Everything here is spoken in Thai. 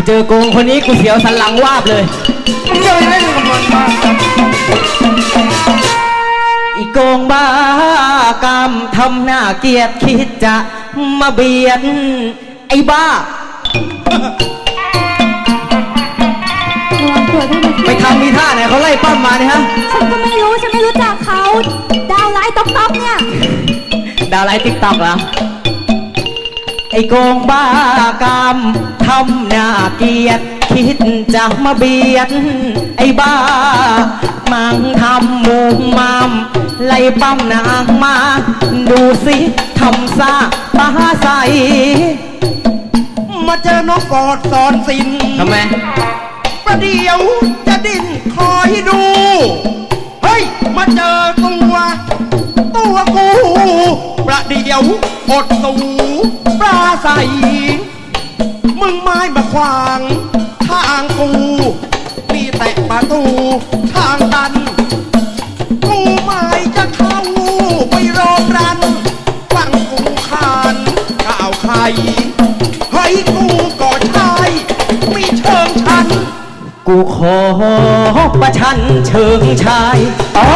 กูเจอโกงคนนี้กูเสียวสันหลังวาบเลย เจ้าให้กำลังมาครับอีโกงบ้ากามทำหน้าเกลียดคิดจะมาเบียดไอ้บ้า ระวังตัวด้วยนะไปทำมีท่าไหนเขาไล่ปั้มมาเนี่ยฮะ ฉันก็ไม่รู้ ฉันไม่รู้จักเขา ดาวไลท์ต๊อกต๊อกเนี่ย ดาวไลท์ติ๊กต็อกเหรอไอ้โกงบ้ากามทำหน้าเกลียดคิดจะมาเบียด ไอ้บ้า มังทำมุมมามไล่ปั้มนางมา ดูสิทำซาป้าใส มาเจอน้องกอดสอนสินทำไมประเดี๋ยวจะดิ้นคอยดู เฮ้ย มาเจอตัว ตัวกู ประเดี๋ยว อดสูปลาใส มึงไม้มาขวาง ทางกู มีแต่ประตูทางตัน กูไม่จะเข้าไปรบรันฟังกูขานก้าวใครเฮ้ยกูก็ใช่มีเชิงชัน กูขอประชันเชิงชาย โอ้